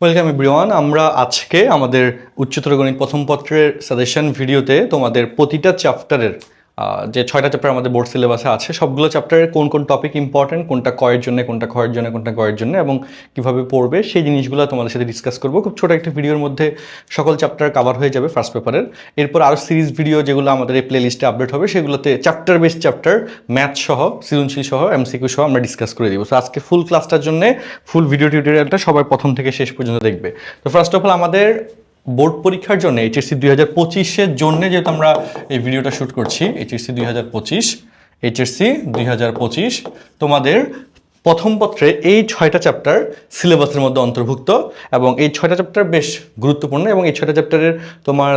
Welcome everyone আমরা আজকে আমাদের উচ্চতর গণিত প্রথম পত্রের সাজেশন ভিডিওতে তোমাদের প্রতিটা চ্যাপ্টারের যে ছয়টা চ্যাপ্টার আমাদের বোর্ড সিলেবাসে আছে, সবগুলো চ্যাপ্টারের কোন কোন টপিক ইম্পর্টেন্ট কোনটা কয়ের জন্য, কোনটা ক্ষয়ের জন্য, কোনটা কয়ের জন্য এবং কীভাবে পড়বে, সেই জিনিসগুলো তোমাদের সাথে ডিসকাস করব। খুব ছোটো একটা ভিডিওর মধ্যে সকল চ্যাপ্টার কভার হয়ে যাবে ফার্স্ট পেপারের এরপর আরও সিরিজ ভিডিও যেগুলো আমাদের এই প্লে লিস্টে আপডেট হবে, সেগুলোতে চ্যাপ্টার বেস চ্যাপ্টার ম্যাথ সহ, সৃজনশীল সহ এমসিকিউ সহ আমরা ডিসকাস করে দিব। সো আজকে ফুল ক্লাসটার জন্য ফুল ভিডিও টিউটোরিয়ালটা সবাই প্রথম থেকে শেষ পর্যন্ত দেখবে। তো ফার্স্ট অফ অল আমাদের বোর্ড পরীক্ষার জন্য এইচএসসি দুই হাজার পঁচিশের জন্য যেহেতু আমরা এই ভিডিওটা শ্যুট করছি এইচএসসি দুই হাজার পঁচিশ এইচএসসি দুই হাজার পঁচিশ, তোমাদের প্রথম পত্রে এই ছয়টা চ্যাপ্টার সিলেবাসের মধ্যে অন্তর্ভুক্ত এবং এই ছয়টা চ্যাপ্টার বেশ গুরুত্বপূর্ণ এবং এই ছয়টা চ্যাপ্টারের তোমার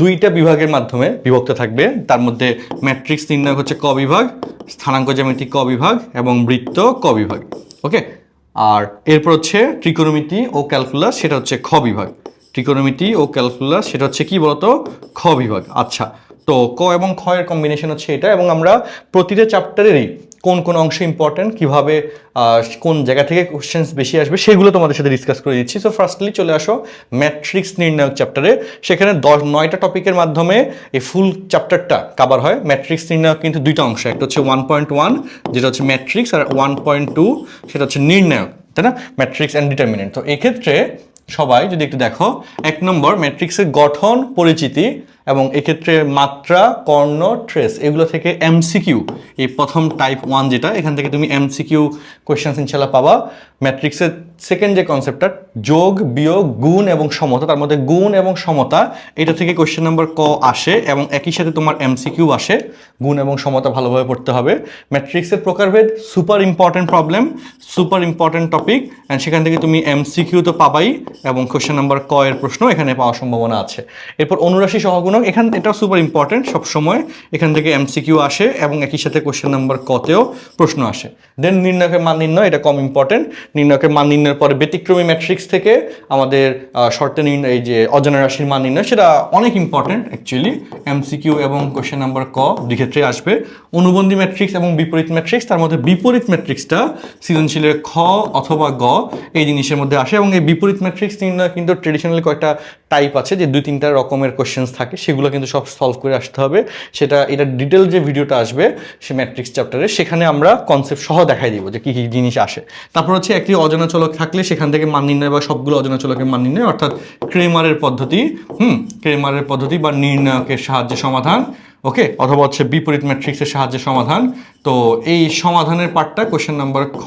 দুইটা বিভাগের মাধ্যমে বিভক্ত থাকবে। তার মধ্যে ম্যাট্রিক্স নির্ণয় হচ্ছে ক বিভাগ, স্থানাঙ্ক জ্যামিতি ক বিভাগ এবং বৃত্ত ক বিভাগ। ওকে আর এরপর হচ্ছে ত্রিকোণমিতি ও ক্যালকুলাস সেটা হচ্ছে খ বিভাগ। ত্রিকোণমিতি ও ক্যালকুলাস সেটা হচ্ছে কি বলতো? খ বিভাগ। আচ্ছা তো ক এবং খ এর কম্বিনেশন হচ্ছে এটা এবং আমরা প্রতিটা চ্যাপ্টারেরই কোন কোন অংশ ইম্পর্টেন্ট কীভাবে কোন জায়গা থেকে কোশ্চেন্স বেশি আসবে, সেগুলো তোমাদের সাথে ডিসকাস করে দিচ্ছি। সো ফার্স্টলি চলে আসো ম্যাট্রিক্স নির্ণায়ক চ্যাপ্টারে সেখানে দশ, নয়টা টপিকের মাধ্যমে এই ফুল চ্যাপ্টারটা কাভার হয়। ম্যাট্রিক্স নির্ণায়ক কিন্তু দুইটা অংশ। একটা হচ্ছে ওয়ান পয়েন্ট ওয়ান যেটা হচ্ছে ম্যাট্রিক্স আর ওয়ান পয়েন্ট টু সেটা হচ্ছে নির্ণায়ক, তাই না? ম্যাট্রিক্স অ্যান্ড ডিটারমিনেন্ট তো এক্ষেত্রে সবাই যদি একটু দেখো এক নম্বর ম্যাট্রিক্সের গঠন পরিচিতি এবং এক্ষেত্রে মাত্রা, কর্ণ ট্রেস এগুলো থেকে এমসিকিউ এই প্রথম টাইপ ওয়ান যেটা, এখান থেকে তুমি এমসিকিউ কোয়েশ্চেন্স ইনশাল্লাহ পাবা। ম্যাট্রিক্সের সেকেন্ড যে কনসেপ্টটা যোগ, বিয়োগ, গুণ এবং সমতা, তার মধ্যে গুণ এবং সমতা, এটা থেকে কোয়েশ্চেন নাম্বার ক আসে এবং একই সাথে তোমার এমসিকিউ আসে। গুণ এবং সমতা ভালোভাবে পড়তে হবে। ম্যাট্রিক্সের প্রকারভেদ super important problem super important topic and সেখান থেকে তুমি এমসিকিউ তো পাবাই এবং কোয়েশ্চেন নাম্বার ক এর প্রশ্ন এখানে পাওয়ার সম্ভাবনা আছে। এরপর অনুরাশি সহগুণক এখান এটা সুপার ইম্পর্টেন্ট সবসময়। এখান থেকে এমসিকিউ আসে এবং একই সাথে কোয়েশ্চেন নাম্বার কতেও প্রশ্ন আসে। দেন নির্ণয়কের মান নির্ণয়, এটা কম ইম্পর্টেন্ট নির্ণয়কের মান নির্ণয়ের পরে ব্যতিক্রমী ম্যাট্রিক্স থেকে আমাদের শর্তে নির্ণয় এই যে অজানা রাশির মান নির্ণয়, সেটা অনেক ইম্পর্টেন্ট অ্যাকচুয়ালি এমসিকিউ এবং কোয়েশ্চেন নাম্বার ক দুই ক্ষেত্রে আসবে। অনুবন্ধী ম্যাট্রিক্স এবং বিপরীত ম্যাট্রিক্স তার মধ্যে বিপরীত ম্যাট্রিক্সটা সৃজনশীলের খ অথবা গ এই জিনিসের মধ্যে আসে এবং এই বিপরীত ম্যাট্রিক্স নির্ণয় কিন্তু ট্রেডিশনালি কয়েকটা টাইপ আছে যে দুই, তিনটা রকমের কোশ্চেন্স থাকে, সেগুলো কিন্তু সব সলভ করে আসতে হবে। সেটা, এটা ডিটেল যে ভিডিওটা আসবে, সে ম্যাট্রিক্স চ্যাপ্টারে সেখানে আমরা কনসেপ্ট সহ দেখাই দিব যে কী কী জিনিস আসে। তারপর হচ্ছে একটি অজানা চলক থাকলে সেখান থেকে মান নির্ণয় বা সবগুলো অজানা চলকের মান নির্ণয়, অর্থাৎ ক্রেমারের পদ্ধতি, হুম ক্রেমারের পদ্ধতি বা নির্ণায়কের সাহায্যে সমাধান ওকে, অথবা হচ্ছে বিপরীত ম্যাট্রিক্সের সাহায্যে সমাধান। তো এই সমাধানের পার্টটা কোশ্চেন নাম্বার খ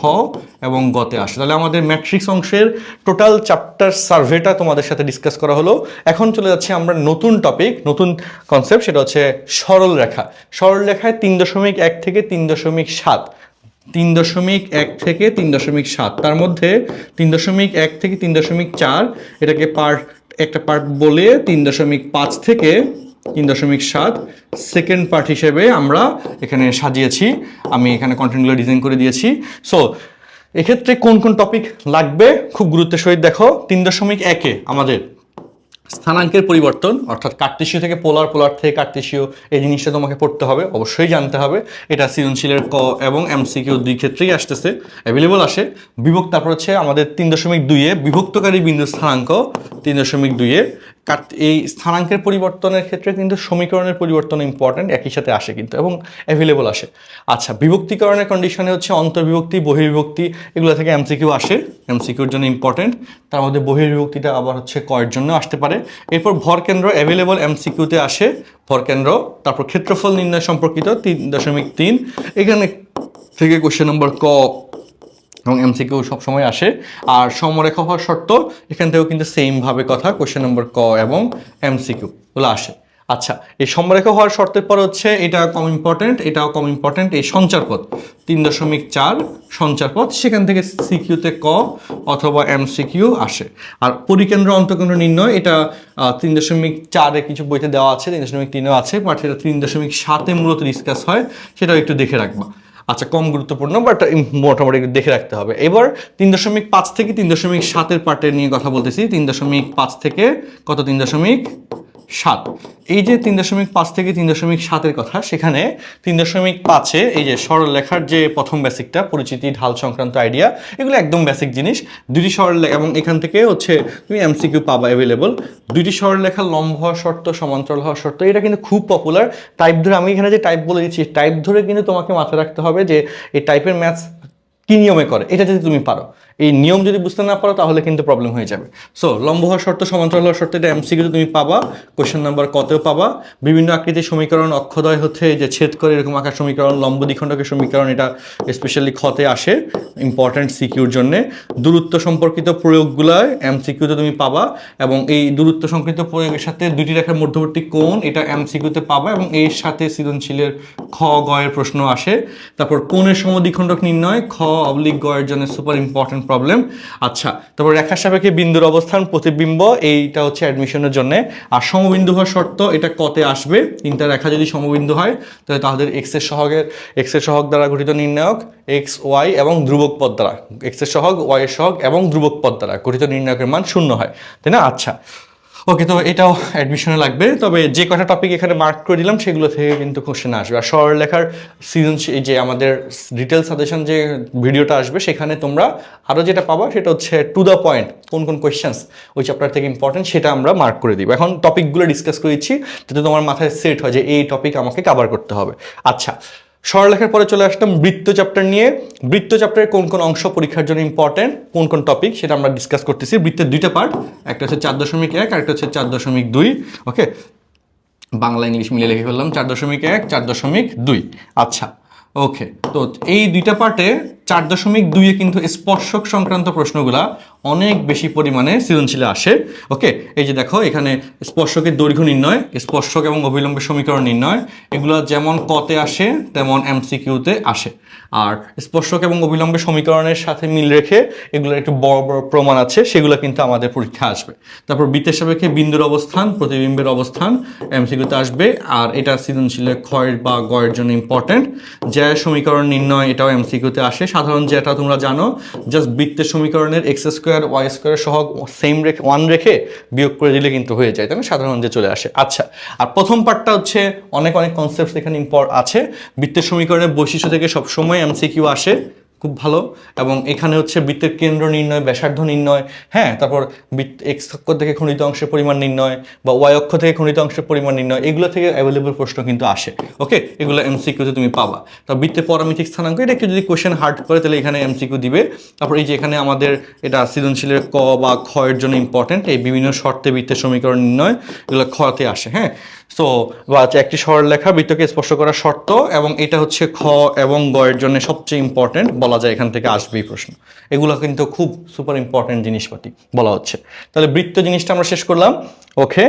এবং গতে আসে। তাহলে আমাদের ম্যাট্রিক্স অংশের টোটাল চ্যাপ্টার সার্ভেটা তোমাদের সাথে ডিসকাস করা হলো। এখন চলে যাচ্ছে আমরা নতুন টপিক নতুন কনসেপ্ট সেটা হচ্ছে সরল রেখা। সরল রেখায় তিন দশমিক এক থেকে তিন দশমিক সাত। তিন দশমিক এক থেকে তিন দশমিক সাত। তার মধ্যে তিন দশমিক এক থেকে তিন দশমিক চার, এটাকে পার্ট একটা পার্ট বলে তিন দশমিক পাঁচ থেকে তিন দশমিক সাত। সেকেন্ড পার্ট হিসেবে আমরা এখানে সাজিয়েছি। আমি এখানে কন্টেন্টগুলো ডিজাইন করে দিয়েছি। সো এক্ষেত্রে কোন কোন টপিক লাগবে খুব গুরুত্বের সহিত দেখো। তিন দশমিক একে আমাদের স্থানাঙ্কের পরিবর্তন, অর্থাৎ কার্তেশীয় থেকে পোলার পোলার থেকে কার্তেশীয় এই জিনিসটা তোমাকে পড়তে হবে, অবশ্যই জানতে হবে। এটা সৃজনশীলের ক এবং এমসিকিউ দুই ক্ষেত্রেই আসতেছে অ্যাভেলেবল আসে। বিভক্ত তারপর হচ্ছে আমাদের তিন দশমিক দুইয়ে বিভক্তকারী বিন্দু স্থানাঙ্ক, তিন দশমিক দুইয়ে এই স্থানাঙ্কের পরিবর্তনের ক্ষেত্রে কিন্তু সমীকরণের পরিবর্তন ইম্পর্টেন্ট একই সাথে আসে কিন্তু, এবং অ্যাভেলেবল আসে। আচ্ছা বিভক্তিকরণের কন্ডিশনে হচ্ছে অন্তর্বিভক্তি, বহির্বিভক্তি, এগুলো থেকে এমসিকিউ আসে এমসিকিউর জন্য ইম্পর্টেন্ট তার মধ্যে বহির্বিভক্তিটা আবার হচ্ছে কয়ের জন্য আসতে পারে। এরপর ভরকেন্দ্র অ্যাভেলেবল এমসিকিউতে আসে ভরকেন্দ্র তারপর ক্ষেত্রফল নির্ণয় সম্পর্কিত তিন দশমিক তিন, এখানে থেকে কোশ্চেন নম্বর ক এবং এমসিকিউ সবসময় আসে। আর সমরেখা হওয়ার শর্ত, এখান থেকেও কিন্তু সেমভাবে কথা কোশ্চেন নম্বর ক এবং এমসিকিউ গুলো আসে। আচ্ছা এই সমরেখা হওয়ার শর্তের পর হচ্ছে এটা কম ইম্পর্টেন্ট এটাও কম ইম্পর্টেন্ট এই সঞ্চারপথ তিন দশমিক চার সঞ্চারপথ সেখান থেকে সিকিউতে ক অথবা এমসিকিউ আসে। আর পরিকেন্দ্র অন্তকেন্দ্র নির্ণয়, এটা তিন দশমিক চারে কিছু বইতে দেওয়া আছে, তিন দশমিক তিনেও আছে বাট সেটা তিন দশমিক সাতে মূলত ডিসকাস হয়, সেটাও একটু দেখে রাখবা। আচ্ছা কম গুরুত্বপূর্ণ বাট মোটামুটি দেখে রাখতে হবে। এবার তিন দশমিক পাঁচ থেকে তিন দশমিক সাতের পার্টের নিয়ে কথা বলতেছি। তিন দশমিক পাঁচ থেকে কত? তিন দশমিক সাত। এই যে তিন দশমিক পাঁচ থেকে তিন দশমিক সাতের কথা, সেখানে তিন দশমিক পাঁচে এই যে সরল লেখার যে প্রথম বেসিকটা, পরিচিতি, ঢাল সংক্রান্ত আইডিয়া, এগুলো একদম বেসিক জিনিস। দুটি সরল এবং এখান থেকে হচ্ছে তুমি এমসিকিউ পাবা অ্যাভেলেবল দুটি সরল লেখা লম্ব হওয়া শর্ত, সমান্তরাল হওয়া শর্ত, এটা কিন্তু খুব পপুলার টাইপ ধরে আমি এখানে যে টাইপ বলে দিচ্ছি টাইপ ধরে কিন্তু তোমাকে মাথায় রাখতে হবে যে এই টাইপের ম্যাথস কি নিয়মে করে, এটা যদি তুমি পারো। এই নিয়ম যদি বুঝতে না পারো, তাহলে কিন্তু প্রবলেম হয়ে যাবে। সো লম্ব হওয়ার শর্ত, সমান্তরাল হওয়ার শর্ত, এটা এমসিকিউ তুমি পাবা। কোয়েশ্চেন নাম্বার কতেও পাবা। বিভিন্ন আকৃতির সমীকরণ, অক্ষদয় এই যে ছেদ করে এরকম আকার সমীকরণ, লম্ব দ্বিখণ্ডকের সমীকরণ, এটা স্পেশালি খতে আসে ইম্পর্ট্যান্ট সিকিউর জন্য। দূরত্ব সম্পর্কিত প্রয়োগগুলায় এমসিকিউতে তুমি পাবা এবং এই দূরত্ব সম্পর্কিত প্রয়োগের সাথে দুটি রেখার মধ্যবর্তী কোণ, এটা এমসিকিউতে পাবা এবং এর সাথে সৃজনশীলের খ গয়ের প্রশ্ন আসে। তারপর কোণের সমদ্বিখণ্ডক নির্ণয়, খ অবলিক গয়ের জন্য সুপার ইম্পর্টেন্ট প্রবলেম আচ্ছা তারপর রেখার সাপেক্ষে বিন্দুর অবস্থান, প্রতিবিম্ব, এইটা হচ্ছে অ্যাডমিশনের জন্য। আর সমবিন্দু হওয়ার শর্ত, এটা কতে আসবে? তিনটা রেখা যদি সমবিন্দু হয়, তাহলে তাদের এক্সের সহগের এক্সের সহগ দ্বারা গঠিত নির্ণায়ক এক্স ওয়াই এবং ধ্রুবক পদ দ্বারা। এক্সের সহগ ওয়াই এর সহগ এবং ধ্রুবক পদ দ্বারা গঠিত নির্ণায়কের মান শূন্য হয়। তাই না? আচ্ছা। ওকে তো এটাও অ্যাডমিশনে লাগবে। তবে যে কটা টপিক এখানে মার্ক করে দিলাম, সেগুলো থেকে কিন্তু কোশ্চেন আসবে। আর সরল লেখার সিজন যে আমাদের ডিটেল সাজেশন যে ভিডিওটা আসবে, সেখানে তোমরা আরও যেটা পাবা, সেটা হচ্ছে টু দ্য পয়েন্ট কোন কোন কোয়েশ্চেন্স ওই চ্যাপ্টার থেকে ইম্পর্টেন্ট সেটা আমরা মার্ক করে দিব। এখন টপিকগুলো ডিসকাস করে দিচ্ছি, যাতে তোমার মাথায় সেট হয় যে এই টপিক আমাকে কভার করতে হবে। আচ্ছা সরলেখার পরে চলে আসলাম বৃত্ত চ্যাপ্টার নিয়ে। বৃত্ত চ্যাপ্টারের কোন কোন অংশ পরীক্ষার জন্য ইম্পর্টেন্ট কোন কোন টপিক সেটা আমরা ডিসকাস করতেছি। বৃত্তের দুইটা পার্ট একটা হচ্ছে চার দশমিক এক, আরেকটা হচ্ছে চার দশমিক দুই ওকে বাংলা, ইংলিশ মিলিয়ে লিখে ফেললাম, চার দশমিক এক, চার দশমিক দুই। আচ্ছা ওকে তো এই দুইটা পার্টে চার দশমিক দুইয়ে কিন্তু স্পর্শক সংক্রান্ত প্রশ্নগুলা অনেক বেশি পরিমাণে সৃজনশীলে আসে। ওকে এই যে দেখো, এখানে স্পর্শকের দৈর্ঘ্য নির্ণয়, স্পর্শক এবং অবিলম্বের সমীকরণ নির্ণয়, এগুলো যেমন কতে আসে, তেমন এমসিকিউতে আসে। আর স্পর্শক এবং অবিলম্বের সমীকরণের সাথে মিল রেখে এগুলো একটু বড় বড় প্রমাণ আছে, সেগুলো কিন্তু আমাদের পরীক্ষা আসবে। তারপর বৃত্তের সাপেক্ষে বিন্দুর অবস্থান, প্রতিবিম্বের অবস্থান, এমসিকিউতে আসবে, আর এটা সৃজনশীলের ক্ষয়ের বা গয়ের জন্য ইম্পর্টেন্ট জ্যায় সমীকরণ নির্ণয় এটাও এমসিকিউতে আসে। সাধারণ যেটা তোমরা জানো জাস্ট বৃত্তের সমীকরণের এক্স স্কোয়ার ওয়াই স্কোয়ার সহ সেম রেখে ওয়ান রেখে বিয়োগ করে দিলে কিন্তু হয়ে যায়, তাই না? সাধারণ যে চলে আসে। আচ্ছা আর প্রথম পার্টটা হচ্ছে অনেক অনেক কনসেপ্ট এখানে ইম্পর আছে। বৃত্তের সমীকরণের বৈশিষ্ট্য থেকে সবসময় এমসিকিউ আসে। খুব ভালো। এবং এখানে হচ্ছে বৃত্তের কেন্দ্র নির্ণয়, ব্যাসার্ধ নির্ণয় হ্যাঁ তারপর বৃত্ত, এক্স অক্ষ থেকে খণ্ডিত অংশের পরিমাণ নির্ণয় বা ওয়াই অক্ষ থেকে খণ্ডিত অংশের পরিমাণ নির্ণয়, এগুলো থেকে অ্যাভেলেবল প্রশ্ন কিন্তু আসে। ওকে এগুলো এমসিকিউতে তুমি পাবা। তো বৃত্তের পরামিতিক স্থানাঙ্ক, এটা একটু যদি কোশ্চেন হার্ড করে, তাহলে এখানে এমসিকিউ দিবে। তারপর এই যে এখানে আমাদের এটা সৃজনশীলের ক বা ক্ষয়ের জন্য ইম্পর্টেন্ট এই বিভিন্ন শর্তে বৃত্তের সমীকরণ নির্ণয়, এগুলো ক্ষতে আসে হ্যাঁ? সো বা একটি সরল লেখা, বৃত্তকে স্পর্শ করা শর্ত এবং এটা হচ্ছে খ এবং গয়ের জন্য সবচেয়ে ইম্পর্টেন্ট বলা যায়, এখান থেকে আসবেই প্রশ্ন। এগুলো কিন্তু খুব সুপার ইম্পর্টেন্ট জিনিসপাতি বলা হচ্ছে। তাহলে বৃত্ত জিনিসটা আমরা শেষ করলাম। ওকে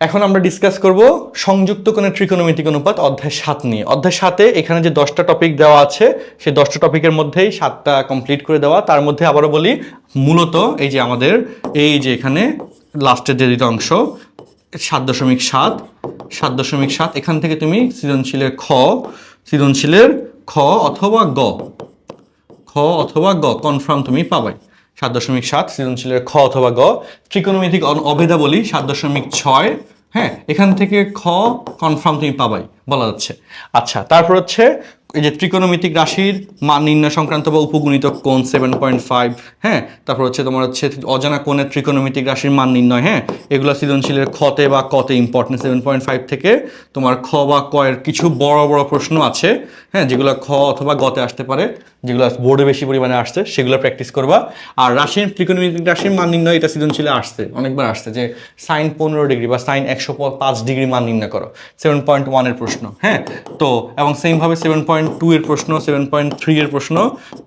এখন আমরা ডিসকাস করব সংযুক্ত কোণের ত্রিকোণমিতিক অনুপাত অধ্যায় সাত নিয়ে। অধ্যায় সাতে এখানে যে দশটা টপিক দেওয়া আছে, সেই দশটা টপিকের মধ্যেই সাতটা কমপ্লিট করে দেওয়া। তার মধ্যে আবারও বলি, মূলত এই যে আমাদের, এই যে এখানে লাস্টের যে অংশ সাত দশমিক সাত সাত দশমিক সাত, এখান থেকে তুমি সৃজনশীলের খ সৃজনশীলের খ অথবা গ, খ অথবা গ কনফার্ম তুমি পাবাই সাত দশমিক সাত, সৃজনশীলের খ অথবা গ, ত্রিকোণমিতিক অভেদাবলী সাত দশমিক ছয় হ্যাঁ এখান থেকে খ কনফার্ম তুমি পাবাই, বলা যাচ্ছে। আচ্ছা তারপর হচ্ছে এই যে ত্রিকোণমিতিক রাশির মান নির্ণয় সংক্রান্ত বা উপগুণিত কোণ সেভেন পয়েন্ট ফাইভ হ্যাঁ? তারপর হচ্ছে তোমার হচ্ছে অজানা কোণের ত্রিকোণমিতিক রাশির মান নির্ণয় হ্যাঁ? এগুলো সৃজনশীলের খতে বা কতে ইম্পর্টেন্ট সেভেন পয়েন্ট ফাইভ থেকে তোমার খ বা কয়ের কিছু বড় বড় প্রশ্ন আছে হ্যাঁ? যেগুলো খ অথবা গতে আসতে পারে, যেগুলো বোর্ডে বেশি পরিমাণে আসছে, সেগুলো প্র্যাকটিস করবা। আর রাশির ত্রিকোণমিতিক রাশির মান নির্ণয় এটা সৃজনশীলে আসছে, অনেকবার আসছে যে সাইন পনেরো ডিগ্রি বা সাইন একশো পাঁচ ডিগ্রি মান নির্ণয় করো সেভেন পয়েন্ট ওয়ানের প্রশ্ন হ্যাঁ? তো এবং সেমভাবে সেভেন পয়েন্ট টু এর প্রশ্ন সেভেন পয়েন্ট থ্রি এর প্রশ্ন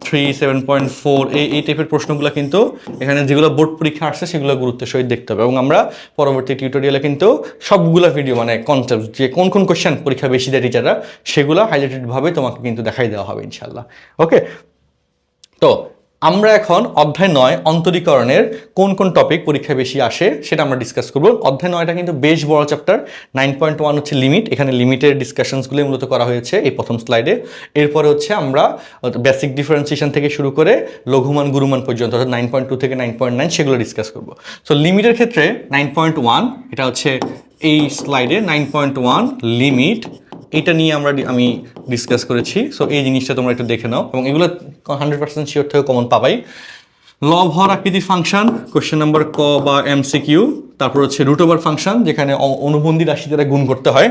থ্রি সেভেন পয়েন্ট ফোর এই এই টাইপের প্রশ্নগুলো কিন্তু এখানে যেগুলো বোর্ড পরীক্ষা আসছে সেগুলো গুরুত্বের সহিত দেখতে হবে। এবং আমরা পরবর্তী টিউটোরিয়ালে কিন্তু সবগুলো ভিডিও মানে কনসেপ্ট যে কোন কোন কোয়েশ্চেন পরীক্ষা বেশি দেয় টিচাররা সেগুলো হাইলাইটেডভাবে তোমাকে কিন্তু দেখাই দেওয়া হবে ইনশাল্লাহ ওকে তো আমরা এখন অধ্যায় নয় অন্তরীকরণের কোন কোন টপিক পরীক্ষায় বেশি আসে সেটা আমরা ডিসকাস করব। অধ্যায় নয়টা কিন্তু বেশ বড় চ্যাপ্টার নাইন পয়েন্ট ওয়ান হচ্ছে লিমিট এখানে লিমিটের ডিসকাশনসগুলো মূলত করা হয়েছে এই প্রথম স্লাইডে এরপরে হচ্ছে আমরা বেসিক ডিফারেন্সিয়েশন থেকে শুরু করে লঘুমান, গুরুমান পর্যন্ত, অর্থাৎ নাইন পয়েন্ট টু থেকে নাইন পয়েন্ট নাইন সেগুলো ডিসকাস করব। সো লিমিটের ক্ষেত্রে নাইন পয়েন্ট ওয়ান এটা হচ্ছে এই স্লাইডে নাইন পয়েন্ট ওয়ান লিমিট এটা নিয়ে আমরা আমি ডিসকাস করেছি। সো এই জিনিসটা তোমরা একটু দেখে নাও। এবং এগুলো হান্ড্রেড পার্সেন্ট শিওর থেকে কমন পাবাই। লব হর আকৃতির ফাংশন কোয়েশ্চেন নাম্বার ক বা এম এমসিকিউ তারপর হচ্ছে রুট ওভার ফাংশন যেখানে অনুবন্ধী রাশি দ্বারা গুণ করতে হয়।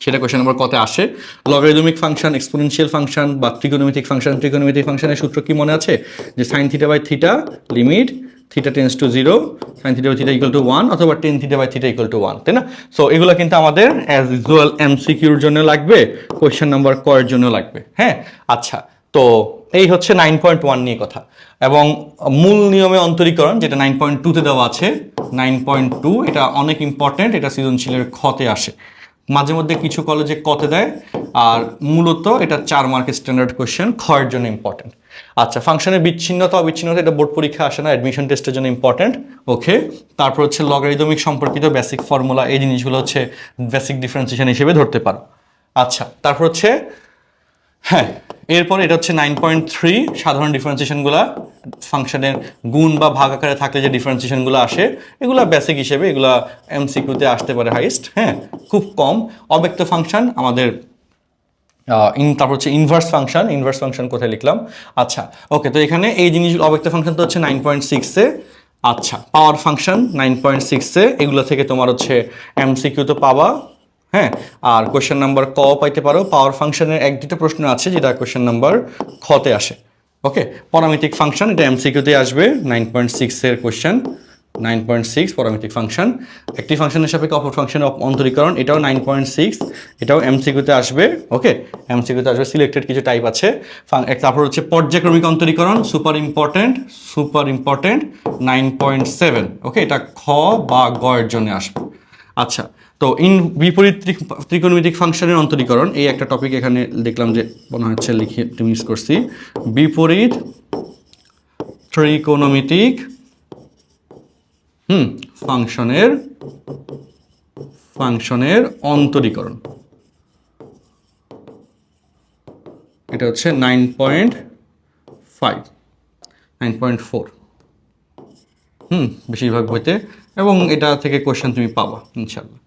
সেটা কোশ্চেন নাম্বার কতে আসে। লগারিদমিক ফাংশন এক্সপোনেনশিয়াল ফাংশন বা ট্রিগোনোমেট্রিক ফাংশন ট্রিগোনোমেট্রিক ফাংশনের সূত্র কি মনে আছে? যে sine theta by theta limit theta tends to zero sine theta by theta equal to one অথবা tan theta by theta equal to one তাই না? সো এগুলো কিন্তু আমাদের অ্যাজ ইউজুয়াল এমসিকিউর জন্য লাগবে কোশ্চেন নাম্বার ক এর জন্য লাগবে হ্যাঁ? আচ্ছা তো এই হচ্ছে নাইন পয়েন্ট ওয়ান নিয়ে কথা। এবং মূল নিয়মে অন্তরীকরণ, যেটা নাইন পয়েন্ট টুতে দেওয়া আছে নাইন পয়েন্ট টু এটা অনেক ইম্পর্ট্যান্ট এটা সৃজনশীলের খতে আসে। মাঝে মধ্যে কিছু কলেজে কতে দেয়, আর মূলত এটা চার মার্কের স্ট্যান্ডার্ড কোয়েশ্চেন খয়ের জন্য ইম্পর্টেন্ট আচ্ছা ফাংশনের বিচ্ছিন্নতা, অবিচ্ছিন্নতা, এটা বোর্ড পরীক্ষা আসে না অ্যাডমিশন টেস্টের জন্য ইম্পর্টেন্ট ওকে তারপর হচ্ছে লগারিদমিক সম্পর্কিত বেসিক ফর্মুলা এই জিনিসগুলো হচ্ছে বেসিক ডিফারেন্সিয়েশন হিসেবে ধরতে পারো। আচ্ছা তারপর হচ্ছে হ্যাঁ এরপর এটা হচ্ছে নাইন পয়েন্ট থ্রি সাধারণ ডিফারেন্সিয়েশনগুলো ফাংশনের গুণ বা ভাগ আকারে থাকলে যে ডিফারেন্সিয়েশনগুলো আসে, এগুলো বেসিক হিসেবে, এগুলো এমসিকিউতে আসতে পারে হাইস্ট হ্যাঁ? খুব কম, অব্যক্ত ফাংশন আমাদের ইন তারপর হচ্ছে ইনভার্স ফাংশন ইনভার্স ফাংশন কোথায় লিখলাম? আচ্ছা ওকে তো এখানে এই জিনিস অব্যক্ত ফাংশন তো হচ্ছে নাইন পয়েন্ট সিক্সে আচ্ছা পাওয়ার ফাংশন নাইন পয়েন্ট সিক্সে এগুলো থেকে তোমার হচ্ছে এমসিকিউ তো পাওয়া হ্যাঁ? আর কোয়েশ্চেন নাম্বার ক পাইতে পারো পাওয়ার ফাংশনের এক দুটো প্রশ্ন আছে যেটা কোয়েশ্চেন নাম্বার খতে আসে। ওকে পরামিতিক ফাংশন এটা এমসিকিউতে আসবে নাইন পয়েন্ট সিক্সের কোয়েশ্চেন নাইন পয়েন্ট সিক্স পরামিতিক ফাংশন। একটি ফাংশনের সাপেক্ষে অপর ফাংশনের অন্তরীকরণ, এটাও নাইন পয়েন্ট সিক্স, এটাও এমসিকিউতে আসবে, ওকে? এমসিকিউতে আসবে, সিলেক্টেড কিছু টাইপ আছে। তারপর হচ্ছে পর্যায়ক্রমিক অন্তরীকরণ, super important super important, nine point seven, okay? এটা খ বা গয়ের জন্য আসবে। আচ্ছা তো ইন বিপরীত ত্রি- ত্রিকোণমিতিক ফাংশনের অন্তরীকরণ, এই একটা টপিক এখানে দেখলাম যে মনে হচ্ছে লিখে মিস করছি। বিপরীত ত্রিকোণমিতিক হুম, ফাংশনের ফাংশনের অন্তরীকরণ। এটা হচ্ছে nine point five, nine point four. হুম, বেশিরভাগ বইতে। এবং এটা থেকে কোশ্চেন তুমি পাবা ইনশাল্লাহ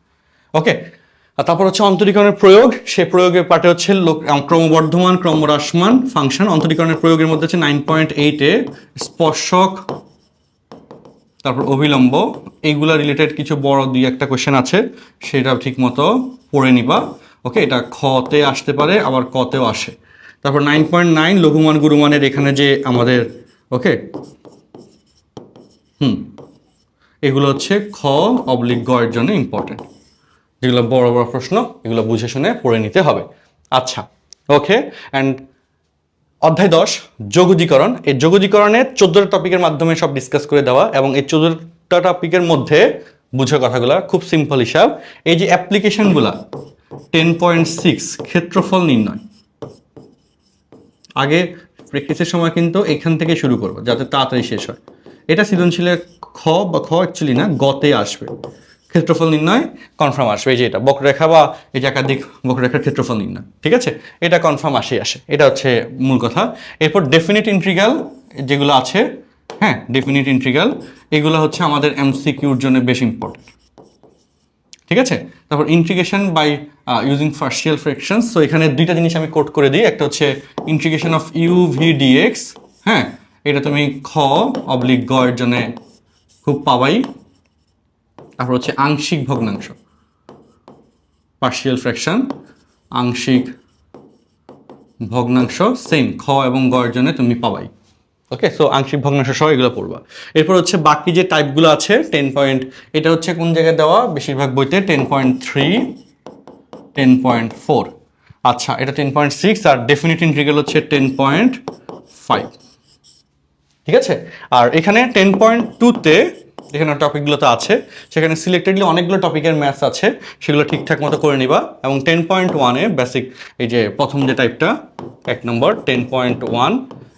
ওকে আর তারপর হচ্ছে অন্তরীকরণের প্রয়োগ। সে প্রয়োগের পার্টে হচ্ছে ক্রমবর্ধমান ক্রমহ্রাসমান ফাংশন। অন্তরীকরণের প্রয়োগের মধ্যে হচ্ছে নাইন পয়েন্ট এইটে স্পর্শক তারপর অবিলম্ব এইগুলা রিলেটেড কিছু বড় দুই একটা কোশ্চেন আছে, সেটা ঠিক মতো পড়ে নিবা। ওকে এটা খতে আসতে পারে, আবার কতেও আসে। তারপর নাইন পয়েন্ট নাইন লঘুমান গুরুমানের এখানে যে আমাদের ওকে হুম, এগুলো হচ্ছে খ অবলিক গ এর জন্য ইম্পর্টেন্ট যেগুলো বড় বড় প্রশ্ন, এগুলো বুঝে শুনে পড়ে নিতে হবে। আচ্ছা ওকে অ্যান্ড অধ্যায় দশ যোগজীকরণ এই যোগজীকরণের চোদ্দটা টপিকের মাধ্যমে সব ডিসকাস করে দেওয়া এবং এই চোদ্দটা টপিকের মধ্যে বুঝে কথাগুলো খুব সিম্পল হিসাব। এই যে অ্যাপ্লিকেশনগুলা টেন পয়েন্ট সিক্স ক্ষেত্রফল নির্ণয়। আগে প্র্যাকটিসের সময় কিন্তু এখান থেকে শুরু করব, যাতে তাড়াতাড়ি শেষ হয়। এটা সৃজনশীলের খ বা খ অ্যাকচুয়ালি না, গতে আসবে। ক্ষেত্রফল নির্ণয় কনফার্ম আসবে। এই যে এটা, বক্ররেখা বা এই যে একাধিক বক্ররেখার ক্ষেত্রফল নির্ণয়, ঠিক আছে? এটা কনফার্ম আসে আসে। এটা হচ্ছে মূল কথা। এরপর ডেফিনিট ইন্ট্রিগাল যেগুলো আছে হ্যাঁ ডেফিনিট ইন্ট্রিগাল এগুলো হচ্ছে আমাদের এমসিকিউর জন্য বেশ ইম্পর্টেন্ট ঠিক আছে? তারপর integration by using partial fractions তো এখানে দুইটা জিনিস আমি কোট করে দিই। একটা হচ্ছে integration of u v dx হ্যাঁ? এটা তুমি খ অবলিক গ এর জন্য খুব পাবাই তারপর হচ্ছে আংশিক ভগ্নাংশ। পার্শিয়াল ফ্র্যাকশন আংশিক ভগ্নাংশ সেম খ এবং গ এর জন্য তুমি পাবাই ওকে সো আংশিক ভগ্নাংশ সহ এগুলো পড়বা। এরপর হচ্ছে বাকি যে টাইপগুলো আছে টেন পয়েন্ট এটা হচ্ছে কোন জায়গায় দেওয়া? বেশিরভাগ বইতে ten point three ten point four আচ্ছা এটা টেন পয়েন্ট সিক্স আর ডেফিনিট ইন্টিগ্রাল হচ্ছে টেন পয়েন্ট ফাইভ ঠিক আছে? আর এখানে টেন পয়েন্ট টুতে এখানে টপিকগুলো তো আছে, সেখানে সিলেক্টেডলি অনেকগুলো টপিকের ম্যাথস আছে, সেগুলো ঠিকঠাক মতো করে নিবা। এবং টেন পয়েন্ট ওয়ানে বেসিক এই যে প্রথম যে টাইপটা এক নম্বর টেন পয়েন্ট ওয়ান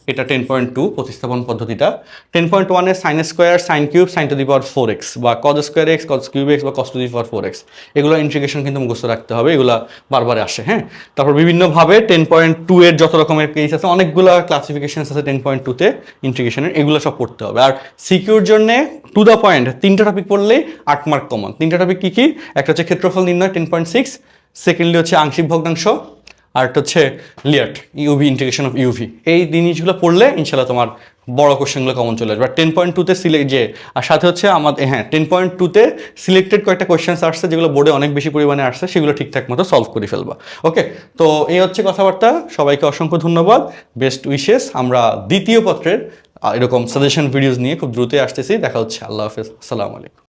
এটা টেন পয়েন্ট টু প্রতিস্থাপন পদ্ধতিটা। টেন পয়েন্ট ওয়ানে sine square sine cube sine to the power four x বা cos square x cos cube x বা cos to the power four x এগুলো ইন্টিগ্রেশন কিন্তু মুখস্থ রাখতে হবে, এগুলো বারবার আসে হ্যাঁ? তারপর বিভিন্নভাবে টেন পয়েন্ট টু এর যত রকমের কেস আছে, অনেকগুলো ক্লাসিফিকেশন আছে টেন পয়েন্ট টুতে ইন্টিগ্রেশনের এগুলো সব পড়তে হবে। আর সিকিউর জন্য টু দ্য পয়েন্ট তিনটা টপিক পড়লেই আট মার্ক কমন তিনটা টপিক কী কী? একটা হচ্ছে ক্ষেত্রফল নির্ণয় টেন পয়েন্ট সিক্স সেকেন্ডলি হচ্ছে আংশিক ভগ্নাংশ। আর একটা হচ্ছে LIATE u v integration of u v এই জিনিসগুলো পড়লে ইনশাল্লাহ তোমার বড় কোশ্চেনগুলো কমন চলে আসবে। আর টেন পয়েন্ট টুতে সিলেক্ট যে আর সাথে হচ্ছে আমাদের হ্যাঁ টেন পয়েন্ট টুতে সিলেক্টেড কয়েকটা কোয়েশ্চেন্স আসছে যেগুলো বোর্ডে অনেক বেশি পরিমাণে আসছে, সেগুলো ঠিকঠাক মতো সলভ করে ফেলবা। ওকে তো এই হচ্ছে কথাবার্তা। সবাইকে অসংখ্য ধন্যবাদ। বেস্ট উইশেস আমরা দ্বিতীয় পত্রের এরকম সাজেশন ভিডিওস নিয়ে খুব দ্রুতই আসতেছি। দেখা হচ্ছে। আল্লাহ হাফেজ। আসসালামু আলাইকুম।